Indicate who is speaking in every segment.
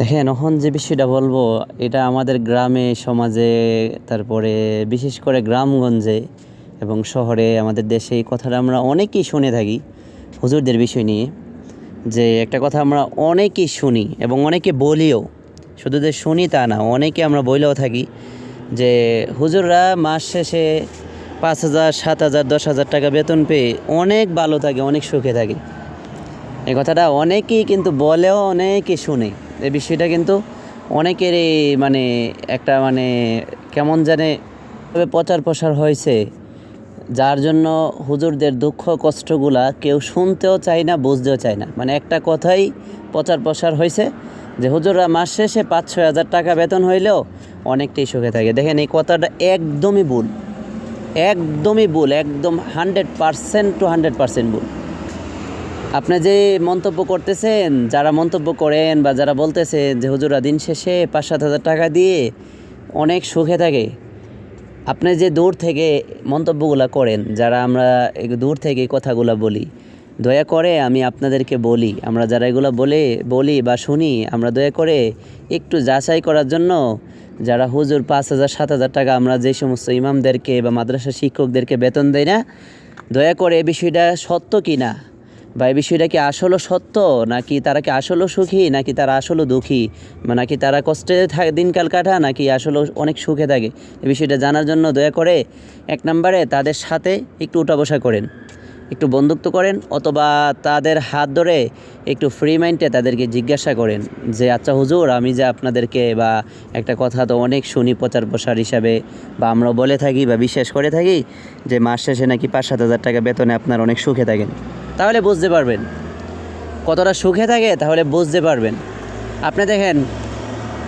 Speaker 1: দেখেন এখন যে বিষয়টা বলবো এটা আমাদের গ্রামে সমাজে তারপরে বিশেষ করে গ্রামগঞ্জে এবং শহরে আমাদের দেশে এই কথাটা আমরা অনেকেই শুনে থাকি হুজুরদের বিষয় নিয়ে যে একটা কথা আমরা অনেকেই শুনি এবং অনেকে বলিও শুধু যে শুনি তা না অনেকে আমরা বলেও থাকি যে হুজুররা মাস শেষে পাঁচ হাজার সাত হাজার দশ হাজার টাকা বেতন পেয়ে অনেক ভালো থাকে অনেক সুখে থাকে এই কথাটা অনেকেই কিন্তু বলেও অনেকে শুনে এই বিষয়টা কিন্তু অনেকেরই মানে একটা মানে কেমন জানে প্রচার প্রসার হয়েছে যার জন্য হুজুরদের দুঃখ কষ্টগুলা কেউ শুনতেও চায় না বুঝতেও চায় না মানে একটা কথাই প্রচার প্রসার হয়েছে যে হুজুররা মাস শেষে পাঁচ ছয় হাজার টাকা বেতন হইলেও অনেকটাই সুখে থাকে দেখেন এই কথাটা একদমই ভুল একদমই ভুল একদম hundred percent to hundred percent ভুল আপনি যে মন্তব্য করতেছেন যারা মন্তব্য করেন বা যারা বলতেছেন যে হুজুরা দিন শেষে পাঁচ সাত হাজার টাকা দিয়ে অনেক সুখে থাকে আপনি যে দূর থেকে মন্তব্যগুলো করেন যারা আমরা দূর থেকে কথাগুলো বলি দয়া করে আমি আপনাদেরকে বলি আমরা যারা এগুলো বলে বলি বা শুনি আমরা দয়া করে একটু যাচাই করার জন্য যারা হুজুর পাঁচ হাজার সাত হাজার টাকা আমরা যে সমস্ত ইমামদেরকে বা মাদ্রাসা শিক্ষকদেরকে বেতন দেই না দয়া করে এ বিষয়টা সত্য কি না বা বিষয়টা কি আসলে সত্য নাকি তারা কি আসলে সুখী নাকি তারা আসলে দুঃখী নাকি তারা কষ্টে থাকে দিনকাল কাটা নাকি আসলে অনেক সুখে থাকে এই বিষয়টা জানার জন্য দয়া করে এক নম্বরে তাদের সাথে একটু উঠা বসা করেন একটু বন্ধুত্ব করেন অথবা তাদের হাত ধরে একটু ফ্রি মাইন্ডে তাদেরকে জিজ্ঞাসা করেন যে আচ্ছা হুজুর আমি যে আপনাদেরকে বা একটা কথা তো অনেক শুনি প্রচার প্রসার হিসাবে বা আমরা বলে থাকি বা বিশ্বাস করে থাকি যে মাস শেষে নাকি পাঁচ সাত হাজার টাকা বেতনে আপনার অনেক সুখে থাকেন তাহলে বুঝতে পারবেন কতটা সুখে থাকে তাহলে বুঝতে পারবেন আপনি দেখেন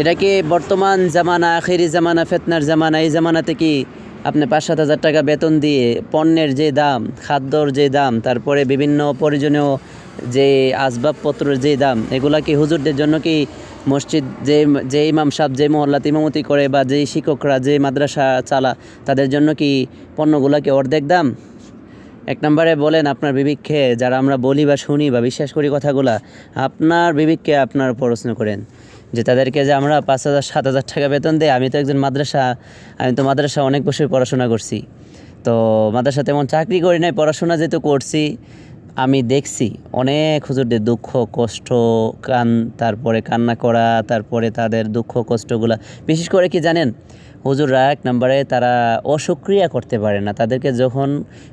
Speaker 1: এটা কি বর্তমান জামানা আখেরি জামানা ফেতনার জামানা এই জামানাতে কি আপনি পাঁচ সাত হাজার টাকা বেতন দিয়ে পণ্যের যে দাম খাদ্যর যে দাম তারপরে বিভিন্ন প্রয়োজনীয় যে আসবাবপত্রের যে দাম এগুলা কি হুজুরদের জন্য কি মসজিদ যে যে ইমাম সাহ যে মহল্লা ইমামতি করে বা যেই শিক্ষকরা যে মাদ্রাসা চালা তাদের জন্য কি পণ্যগুলোকে কি অর্ধেক দাম এক নম্বরে বলেন আপনার বিবেককে যারা আমরা বলি বা শুনি বা বিশ্বাস করি কথাগুলা আপনার বিবেককে আপনার প্রশ্ন করেন যে তাদেরকে যে আমরা পাঁচ হাজার সাত হাজার টাকা বেতন দেয় আমি তো একজন মাদ্রাসা আমি তো মাদ্রাসা অনেক বছর পড়াশোনা করছি তো মাদ্রাসা তেমন চাকরি করি নাই পড়াশোনা যেহেতু করছি আমি দেখছি অনেক হুজুরদের দুঃখ কষ্ট কান তারপরে কান্না করা তারপরে তাদের দুঃখ কষ্টগুলা বিশেষ করে কি জানেন হুজুররা এক নম্বরে তারা অসক্রিয়া করতে পারে না তাদেরকে যখন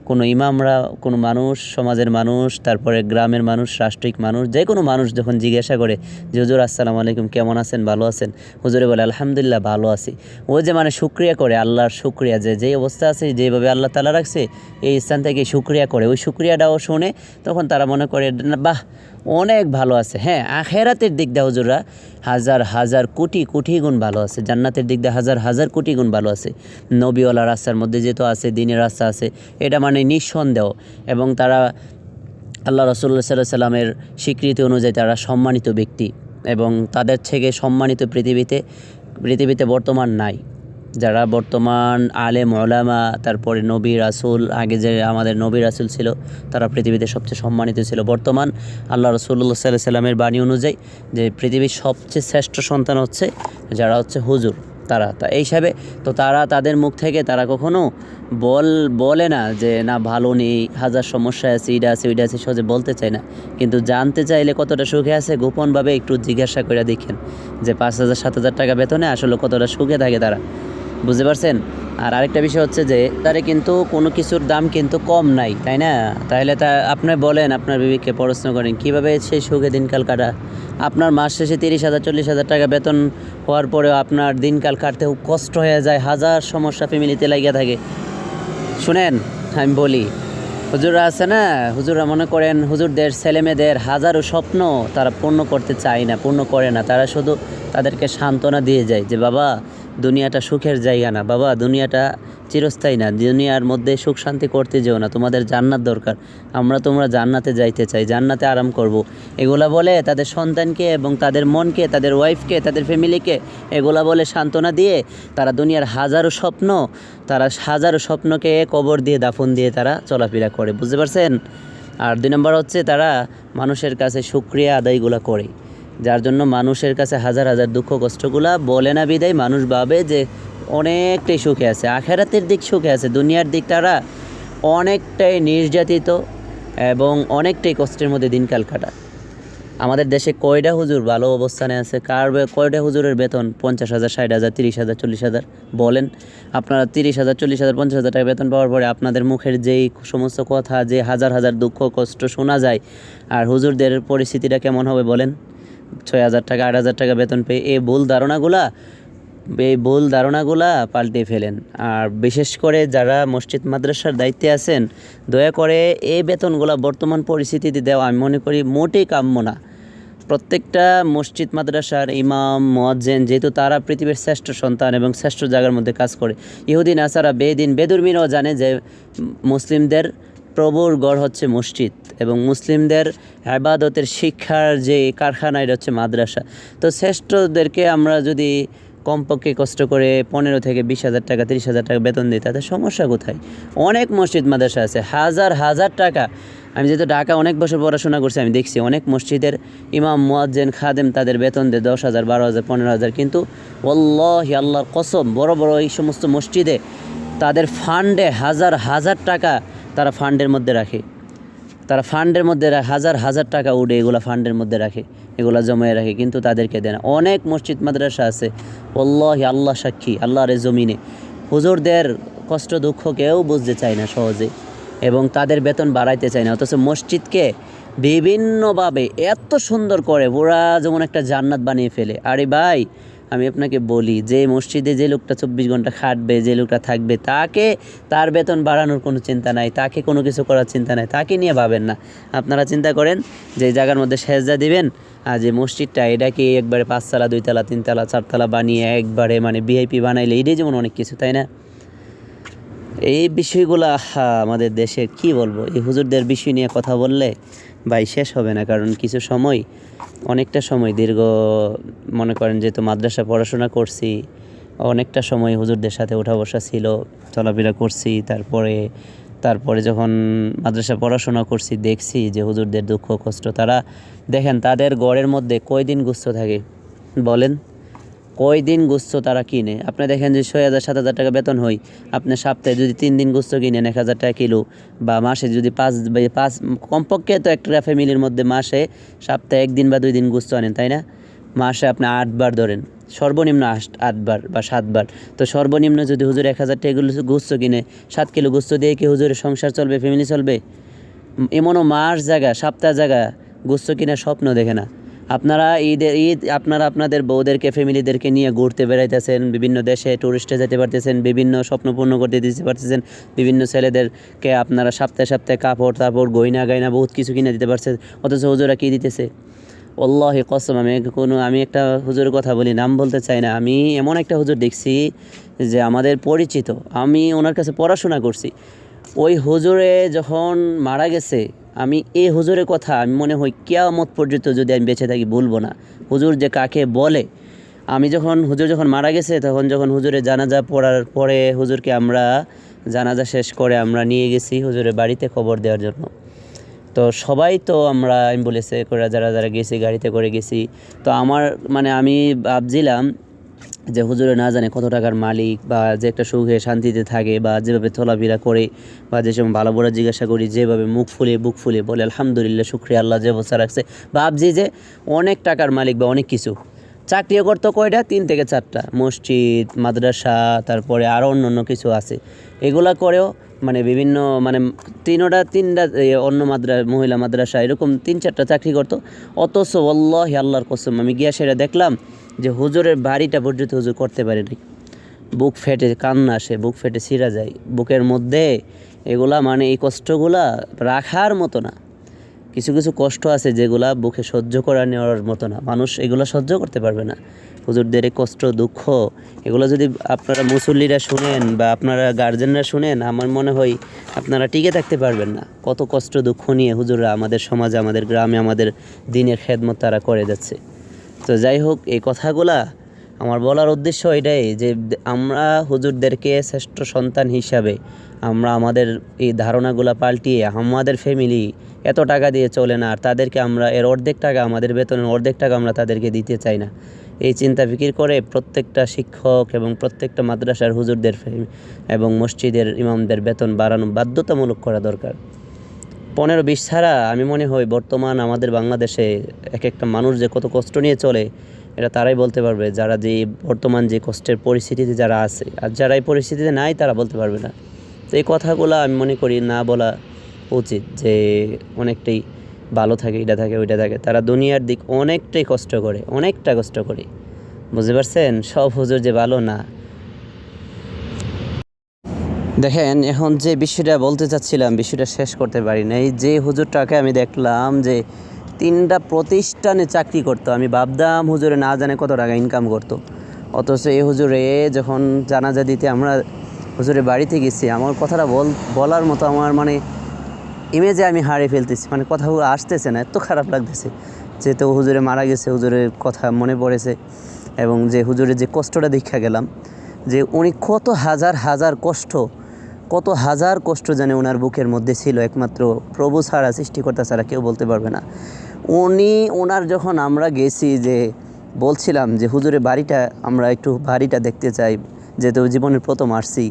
Speaker 1: কোনো ইমামরা কোনো মানুষ সমাজের মানুষ তারপরে গ্রামের মানুষ রাষ্ট্রিক মানুষ যে কোনো মানুষ যখন জিজ্ঞাসা করে যে হুজুর আসসালাম আলাইকুম কেমন আছেন ভালো আছেন হুজুরে বলে আলহামদুলিল্লাহ ভালো আছি ও যে মানে সুক্রিয়া করে আল্লাহর সুক্রিয়া যে যেই অবস্থা আছে যেভাবে আল্লাহ তালা রাখছে এই স্থান থেকে সুক্রিয়া করে ওই সুক্রিয়াটাও শুনে তখন তারা মনে করে বাহ অনেক ভালো আছে হ্যাঁ আখেরাতের দিক দিয়ে হজুররা হাজার হাজার কোটি কোটি গুণ ভালো আছে জান্নাতের দিক দিয়ে হাজার হাজার কোটি গুণ ভালো আছে নবীওয়ালা রাস্তার মধ্যে যেহেতু আছে দিনের রাস্তা আছে এটা মানে নিঃসন্দেহ এবং তারা আল্লাহ রসুল্লা সাল্লাহ সাল্লামের স্বীকৃতি অনুযায়ী তারা সম্মানিত ব্যক্তি এবং তাদের থেকে সম্মানিত পৃথিবীতে পৃথিবীতে বর্তমান নাই যারা বর্তমান আলে মৌলামা তারপরে নবী রাসুল আগে যে আমাদের নবী রাসুল ছিল তারা পৃথিবীতে সবচেয়ে সম্মানিত ছিল বর্তমান আল্লাহ রসুল্লা সাল্লাহ সাল্লামের বাণী অনুযায়ী যে পৃথিবীর সবচেয়ে শ্রেষ্ঠ সন্তান হচ্ছে যারা হচ্ছে হুজুর তারা তা এই হিসাবে তো তারা তাদের মুখ থেকে তারা কখনো বল বলে না যে না ভালো নেই হাজার সমস্যা আছে ইডা আছে ওইটা আছে সহজে বলতে চায় না কিন্তু জানতে চাইলে কতটা সুখে আছে গোপনভাবে একটু জিজ্ঞাসা করে দেখেন যে পাঁচ হাজার সাত হাজার টাকা বেতনে আসলে কতটা সুখে থাকে তারা বুঝতে পারছেন আর আরেকটা বিষয় হচ্ছে যে তারে কিন্তু কোনো কিছুর দাম কিন্তু কম নাই তাই না তাহলে তা আপনি বলেন আপনার বিবেককে প্রশ্ন করেন কিভাবে সেই সুখে দিনকাল কাটা আপনার মাস শেষে তিরিশ হাজার চল্লিশ হাজার টাকা বেতন হওয়ার পরেও আপনার দিনকাল কাটতে খুব কষ্ট হয়ে যায় হাজার সমস্যা ফ্যামিলিতে লাগিয়ে থাকে শুনেন আমি বলি হুজুররা আছে না হুজুররা মনে করেন হুজুরদের ছেলেমেয়েদের হাজারো স্বপ্ন তারা পূর্ণ করতে চায় না পূর্ণ করে না তারা শুধু তাদেরকে সান্ত্বনা দিয়ে যায় যে বাবা দুনিয়াটা সুখের জায়গা না বাবা দুনিয়াটা চিরস্থায়ী না দুনিয়ার মধ্যে সুখ শান্তি করতে যেও না তোমাদের জান্নাত দরকার আমরা তোমরা জান্নাতে যাইতে চাই জান্নাতে আরাম করব। এগুলা বলে তাদের সন্তানকে এবং তাদের মনকে তাদের ওয়াইফকে তাদের ফ্যামিলিকে এগুলা বলে সান্ত্বনা দিয়ে তারা দুনিয়ার হাজারো স্বপ্ন তারা হাজারো স্বপ্নকে কবর দিয়ে দাফন দিয়ে তারা চলাফেরা করে বুঝতে পারছেন আর দুই নম্বর হচ্ছে তারা মানুষের কাছে সুক্রিয়া আদায়গুলো করে যার জন্য মানুষের কাছে হাজার হাজার দুঃখ কষ্টগুলা বলে না বিদায় মানুষ ভাবে যে অনেকটাই সুখে আছে আখেরাতের দিক সুখে আছে দুনিয়ার দিক তারা অনেকটাই নির্যাতিত এবং অনেকটাই কষ্টের মধ্যে দিনকাল কাটা আমাদের দেশে কয়টা হুজুর ভালো অবস্থানে আছে কার কয়টা হুজুরের বেতন পঞ্চাশ হাজার ষাট হাজার তিরিশ হাজার চল্লিশ হাজার বলেন আপনারা তিরিশ হাজার চল্লিশ হাজার পঞ্চাশ হাজার টাকা বেতন পাওয়ার পরে আপনাদের মুখের যেই সমস্ত কথা যে হাজার হাজার দুঃখ কষ্ট শোনা যায় আর হুজুরদের পরিস্থিতিটা কেমন হবে বলেন ছয় হাজার টাকা আট হাজার টাকা বেতন পেয়ে এই ভুল ধারণাগুলা এই ভুল ধারণাগুলা পাল্টে ফেলেন আর বিশেষ করে যারা মসজিদ মাদ্রাসার দায়িত্বে আছেন দয়া করে এই বেতনগুলা বর্তমান পরিস্থিতিতে দেওয়া আমি মনে করি মোটেই কাম্য না প্রত্যেকটা মসজিদ মাদ্রাসার ইমাম মজ্জেন যেহেতু তারা পৃথিবীর শ্রেষ্ঠ সন্তান এবং শ্রেষ্ঠ জায়গার মধ্যে কাজ করে ইহুদিন আসারা বেদিন বেদুরমিনও জানে যে মুসলিমদের প্রবর গড় হচ্ছে মসজিদ এবং মুসলিমদের আবাদতের শিক্ষার যে কারখানা এটা হচ্ছে মাদ্রাসা তো শ্রেষ্ঠদেরকে আমরা যদি কমপক্ষে কষ্ট করে পনেরো থেকে বিশ হাজার টাকা তিরিশ হাজার টাকা বেতন দিই তাতে সমস্যা কোথায় অনেক মসজিদ মাদ্রাসা আছে হাজার হাজার টাকা আমি যেহেতু ঢাকা অনেক বছর পড়াশোনা করছি আমি দেখছি অনেক মসজিদের ইমাম মুয়াজ্জেন খাদেম তাদের বেতন দেয় দশ হাজার বারো হাজার পনেরো হাজার কিন্তু অল্লাহ আল্লাহর কসম বড় বড় এই সমস্ত মসজিদে তাদের ফান্ডে হাজার হাজার টাকা তারা ফান্ডের মধ্যে রাখে তারা ফান্ডের মধ্যে হাজার হাজার টাকা উঠে এগুলো ফান্ডের মধ্যে রাখে এগুলো জমিয়ে রাখে কিন্তু তাদেরকে দেয় না অনেক মসজিদ মাদ্রাসা আছে অল্লাহ আল্লাহ সাক্ষী আল্লাহরে জমিনে হুজুরদের কষ্ট দুঃখ কেউ বুঝতে চায় না সহজে এবং তাদের বেতন বাড়াইতে চায় না অথচ মসজিদকে বিভিন্নভাবে এত সুন্দর করে ওরা যেমন একটা জান্নাত বানিয়ে ফেলে আরে ভাই আমি আপনাকে বলি যে মসজিদে যে লোকটা চব্বিশ ঘন্টা খাটবে যে লোকটা থাকবে তাকে তার বেতন বাড়ানোর কোনো চিন্তা নাই তাকে কোনো কিছু করার চিন্তা নাই তাকে নিয়ে ভাবেন না আপনারা চিন্তা করেন যে জায়গার মধ্যে সেজা দিবেন আর যে মসজিদটা এটাকে একবারে পাঁচতলা দুইতলা তিনতলা চারতলা বানিয়ে একবারে মানে ভিআইপি বানাইলে এটাই যেমন অনেক কিছু তাই না এই বিষয়গুলা আমাদের দেশে কি বলবো এই হুজুরদের বিষয় নিয়ে কথা বললে ভাই শেষ হবে না কারণ কিছু সময় অনেকটা সময় দীর্ঘ মনে করেন যেহেতু মাদ্রাসা পড়াশোনা করছি অনেকটা সময় হুজুরদের সাথে ওঠা বসা ছিল চলাফেরা করছি তারপরে তারপরে যখন মাদ্রাসা পড়াশোনা করছি দেখছি যে হুজুরদের দুঃখ কষ্ট তারা দেখেন তাদের গড়ের মধ্যে কয়দিন গুস্ত থাকে বলেন কয় দিন গুচ্ছ তারা কিনে আপনি দেখেন যে ছয় হাজার সাত হাজার টাকা বেতন হয় আপনি সপ্তাহে যদি তিন দিন গুচ্ছ কিনেন এক হাজার টাকা কিলো বা মাসে যদি পাঁচ পাঁচ কমপক্ষে তো একটা ফ্যামিলির মধ্যে মাসে সপ্তাহে একদিন বা দুই দিন গুচ্ছ আনেন তাই না মাসে আপনি আটবার ধরেন সর্বনিম্ন আট আটবার বা সাতবার তো সর্বনিম্ন যদি হুজুর এক হাজার টাকা গুচ্ছ কিনে সাত কিলো গুচ্ছ দিয়ে কি হুজুরের সংসার চলবে ফ্যামিলি চলবে এমনও মাস জায়গা সপ্তাহ জায়গা গুচ্ছ কিনার স্বপ্ন দেখে না আপনারা ঈদের ঈদ আপনারা আপনাদের বউদেরকে ফ্যামিলিদেরকে নিয়ে ঘুরতে বেড়াইতেছেন বিভিন্ন দেশে ট্যুরিস্টে যেতে পারতেছেন বিভিন্ন স্বপ্ন পূর্ণ করতে দিতে পারতেছেন বিভিন্ন ছেলেদেরকে আপনারা সপ্তাহে সপ্তাহে কাপড় তাপড় গয়না গয়না বহুত কিছু কিনে দিতে পারছেন অথচ হুজুরা কী দিতেছে অল্লাহি কসম আমি কোনো আমি একটা হুজুরের কথা বলি নাম বলতে চাই না আমি এমন একটা হুজুর দেখছি যে আমাদের পরিচিত আমি ওনার কাছে পড়াশোনা করছি ওই হুজুরে যখন মারা গেছে আমি এ হুজুরের কথা আমি মনে হয় কেয়ামত পর্যন্ত যদি আমি বেঁচে থাকি বলবো না হুজুর যে কাকে বলে আমি যখন হুজুর যখন মারা গেছে তখন যখন হুজুরে জানাজা পড়ার পরে হুজুরকে আমরা জানাজা শেষ করে আমরা নিয়ে গেছি হুজুরের বাড়িতে খবর দেওয়ার জন্য তো সবাই তো আমরা অ্যাম্বুলেন্সে করে যারা যারা গেছি গাড়িতে করে গেছি তো আমার মানে আমি ভাবছিলাম যে হুজুরে না জানে কত টাকার মালিক বা যে একটা সুখে শান্তিতে থাকে বা যেভাবে থলাফেরা করে বা যে সময় ভালো বড় জিজ্ঞাসা করি যেভাবে মুখ ফুলে বুক ফুলে বলে আলহামদুলিল্লাহ শুক্রিয়া আল্লাহ যে বসা রাখছে ভাবছি যে অনেক টাকার মালিক বা অনেক কিছু চাকরিও করতো কয়টা তিন থেকে চারটা মসজিদ মাদ্রাসা তারপরে আরও অন্য অন্য কিছু আছে এগুলা করেও মানে বিভিন্ন মানে তিনোটা তিনটা অন্য মাদ্রা মহিলা মাদ্রাসা এরকম তিন চারটা চাকরি করতো অথচ অল্লাহ আল্লাহর কসম আমি গিয়া সেটা দেখলাম যে হুজুরের বাড়িটা পর্যন্ত হুজুর করতে পারেনি বুক ফেটে কান্না আসে বুক ফেটে ছিঁড়া যায় বুকের মধ্যে এগুলা মানে এই কষ্টগুলা রাখার মতো না কিছু কিছু কষ্ট আছে যেগুলা বুকে সহ্য করা নেওয়ার মতো না মানুষ এগুলো সহ্য করতে পারবে না হুজুরদের এই কষ্ট দুঃখ এগুলো যদি আপনারা মুসল্লিরা শুনেন বা আপনারা গার্জেনরা শুনেন আমার মনে হয় আপনারা টিকে থাকতে পারবেন না কত কষ্ট দুঃখ নিয়ে হুজুররা আমাদের সমাজে আমাদের গ্রামে আমাদের দিনের খেদমত তারা করে যাচ্ছে তো যাই হোক এই কথাগুলা আমার বলার উদ্দেশ্য এটাই যে আমরা হুজুরদেরকে শ্রেষ্ঠ সন্তান হিসাবে আমরা আমাদের এই ধারণাগুলো পাল্টিয়ে আমাদের ফ্যামিলি এত টাকা দিয়ে চলে না আর তাদেরকে আমরা এর অর্ধেক টাকা আমাদের বেতনের অর্ধেক টাকা আমরা তাদেরকে দিতে চাই না এই চিন্তা ফিকির করে প্রত্যেকটা শিক্ষক এবং প্রত্যেকটা মাদ্রাসার হুজুরদের এবং মসজিদের ইমামদের বেতন বাড়ানো বাধ্যতামূলক করা দরকার পনেরো বিশ ছাড়া আমি মনে হয় বর্তমান আমাদের বাংলাদেশে এক একটা মানুষ যে কত কষ্ট নিয়ে চলে এটা তারাই বলতে পারবে যারা যে বর্তমান যে কষ্টের পরিস্থিতিতে যারা আছে আর যারা এই পরিস্থিতিতে নাই তারা বলতে পারবে না তো এই কথাগুলো আমি মনে করি না বলা উচিত যে অনেকটাই ভালো থাকে এটা থাকে ওইটা থাকে তারা দুনিয়ার দিক অনেকটাই কষ্ট করে অনেকটা কষ্ট করে বুঝতে পারছেন সব হুজুর যে ভালো না দেখেন এখন যে বিষয়টা বলতে চাচ্ছিলাম বিষয়টা শেষ করতে পারি নাই যে হুজুরটাকে আমি দেখলাম যে তিনটা প্রতিষ্ঠানে চাকরি করতো আমি ভাবতাম হুজুরে না জানে কত টাকা ইনকাম করতো অথচ এই হুজুরে যখন জানাজা দিতে আমরা হুজুরে বাড়িতে গেছি আমার কথাটা বল বলার মতো আমার মানে ইমেজে আমি হারে ফেলতেছি মানে কথাগুলো আসতেছে না এত খারাপ লাগতেছে যে তো হুজুরে মারা গেছে হুজুরের কথা মনে পড়েছে এবং যে হুজুরের যে কষ্টটা দীক্ষা গেলাম যে উনি কত হাজার হাজার কষ্ট কত হাজার কষ্ট জানে ওনার বুকের মধ্যে ছিল একমাত্র প্রভু ছাড়া সৃষ্টিকর্তা ছাড়া কেউ বলতে পারবে না উনি ওনার যখন আমরা গেছি যে বলছিলাম যে হুজুরের বাড়িটা আমরা একটু বাড়িটা দেখতে চাই যেহেতু জীবনের প্রথম আসছি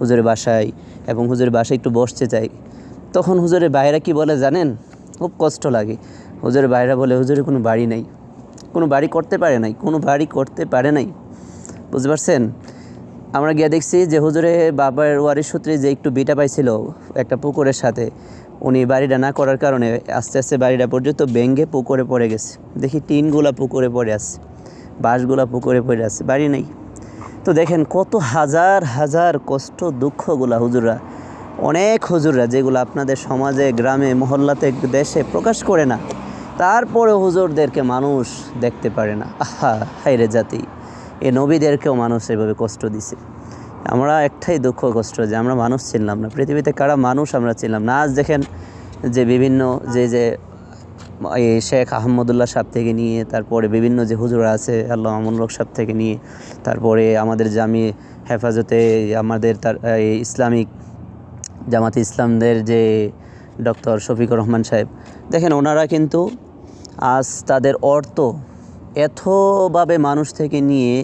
Speaker 1: হুজুরের বাসায় এবং হুজুরের বাসায় একটু বসতে চাই তখন হুজুরের বাইরা কি বলে জানেন খুব কষ্ট লাগে হুজুরের বাইরা বলে হুজুরের কোনো বাড়ি নেই কোনো বাড়ি করতে পারে নাই কোনো বাড়ি করতে পারে নাই বুঝতে পারছেন আমরা গিয়ে দেখছি যে হুজুরে বাবার ওয়ারিশ সূত্রে যে একটু বিটা পাইছিল একটা পুকুরের সাথে উনি বাড়িটা না করার কারণে আস্তে আস্তে বাড়িটা পর্যন্ত ব্যাঙ্গে পুকুরে পড়ে গেছে দেখি টিনগুলা পুকুরে পড়ে আছে বাঁশগুলা পুকুরে পড়ে আছে বাড়ি নেই তো দেখেন কত হাজার হাজার কষ্ট দুঃখগুলা হুজুররা অনেক হুজুররা যেগুলো আপনাদের সমাজে গ্রামে মহল্লাতে দেশে প্রকাশ করে না তারপরে হুজুরদেরকে মানুষ দেখতে পারে না আহা হাইরে জাতি এ নবীদেরকেও মানুষ এভাবে কষ্ট দিছে আমরা একটাই দুঃখ কষ্ট যে আমরা মানুষ ছিলাম না পৃথিবীতে কারা মানুষ আমরা ছিলাম না আজ দেখেন যে বিভিন্ন যে যে এই শেখ আহমদুল্লাহ সাহ থেকে নিয়ে তারপরে বিভিন্ন যে হুজুরা আছে আল্লাহ আমুল্লক সাহ থেকে নিয়ে তারপরে আমাদের জামি হেফাজতে আমাদের তার ইসলামিক জামাতে ইসলামদের যে ডক্টর শফিকুর রহমান সাহেব দেখেন ওনারা কিন্তু আজ তাদের অর্থ এতভাবে মানুষ থেকে নিয়ে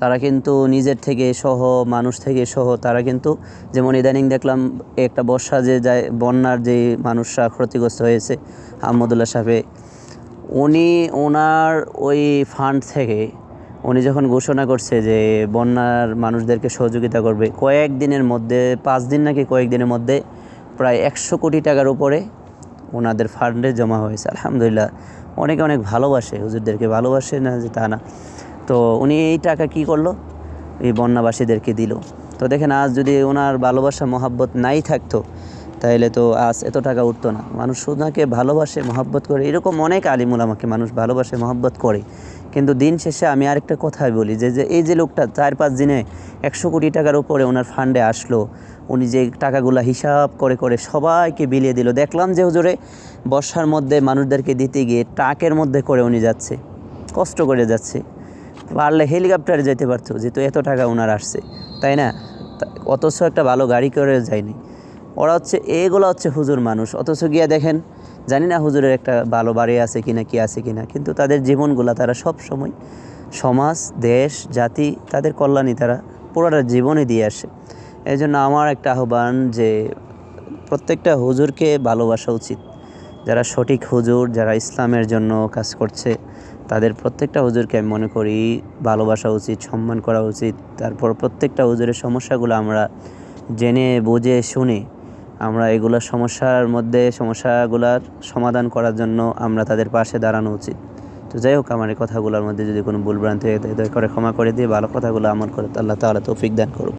Speaker 1: তারা কিন্তু নিজের থেকে সহ মানুষ থেকে সহ তারা কিন্তু যেমন ইদানিং দেখলাম একটা বর্ষা যে যায় বন্যার যে মানুষরা ক্ষতিগ্রস্ত হয়েছে আহমদুল্লাহ সাহেব উনি ওনার ওই ফান্ড থেকে উনি যখন ঘোষণা করছে যে বন্যার মানুষদেরকে সহযোগিতা করবে কয়েক দিনের মধ্যে পাঁচ দিন নাকি কয়েক দিনের মধ্যে প্রায় একশো কোটি টাকার উপরে ওনাদের ফান্ডে জমা হয়েছে আলহামদুলিল্লাহ অনেকে অনেক ভালোবাসে হুজুরদেরকে ভালোবাসে না যে তা না তো উনি এই টাকা কি করলো এই বন্যাবাসীদেরকে দিল তো দেখেন আজ যদি ওনার ভালোবাসা মহাব্বত নাই থাকতো তাইলে তো আজ এত টাকা উঠতো না মানুষ সুদাকে ভালোবাসে মহব্বত করে এরকম অনেক আলিমুল আমাকে মানুষ ভালোবাসে মহব্বত করে কিন্তু দিন শেষে আমি আরেকটা কথাই বলি যে যে এই যে লোকটা চার পাঁচ দিনে একশো কোটি টাকার উপরে ওনার ফান্ডে আসলো উনি যে টাকাগুলো হিসাব করে করে সবাইকে বিলিয়ে দিল দেখলাম যে হুজুরে বর্ষার মধ্যে মানুষদেরকে দিতে গিয়ে ট্রাকের মধ্যে করে উনি যাচ্ছে কষ্ট করে যাচ্ছে পারলে হেলিকপ্টারে যেতে পারতো যেহেতু এত টাকা ওনার আসছে তাই না অথচ একটা ভালো গাড়ি করে যায়নি ওরা হচ্ছে এগুলো হচ্ছে হুজুর মানুষ অথচ গিয়া দেখেন জানি না হুজুরের একটা ভালো বাড়ি আছে কি না কী আছে কি না কিন্তু তাদের জীবনগুলো তারা সব সময় সমাজ দেশ জাতি তাদের কল্যাণই তারা পুরোটা জীবনই দিয়ে আসে এই জন্য আমার একটা আহ্বান যে প্রত্যেকটা হুজুরকে ভালোবাসা উচিত যারা সঠিক হুজুর যারা ইসলামের জন্য কাজ করছে তাদের প্রত্যেকটা হুজুরকে আমি মনে করি ভালোবাসা উচিত সম্মান করা উচিত তারপর প্রত্যেকটা হুজুরের সমস্যাগুলো আমরা জেনে বুঝে শুনে আমরা এগুলোর সমস্যার মধ্যে সমস্যাগুলার সমাধান করার জন্য আমরা তাদের পাশে দাঁড়ানো উচিত তো যাই হোক আমার এই কথাগুলোর মধ্যে যদি কোনো ভুলভ্রান্তি হয়ে করে ক্ষমা করে দিয়ে ভালো কথাগুলো আমল করে তাহলে তাহলে তৌফিক দান করুক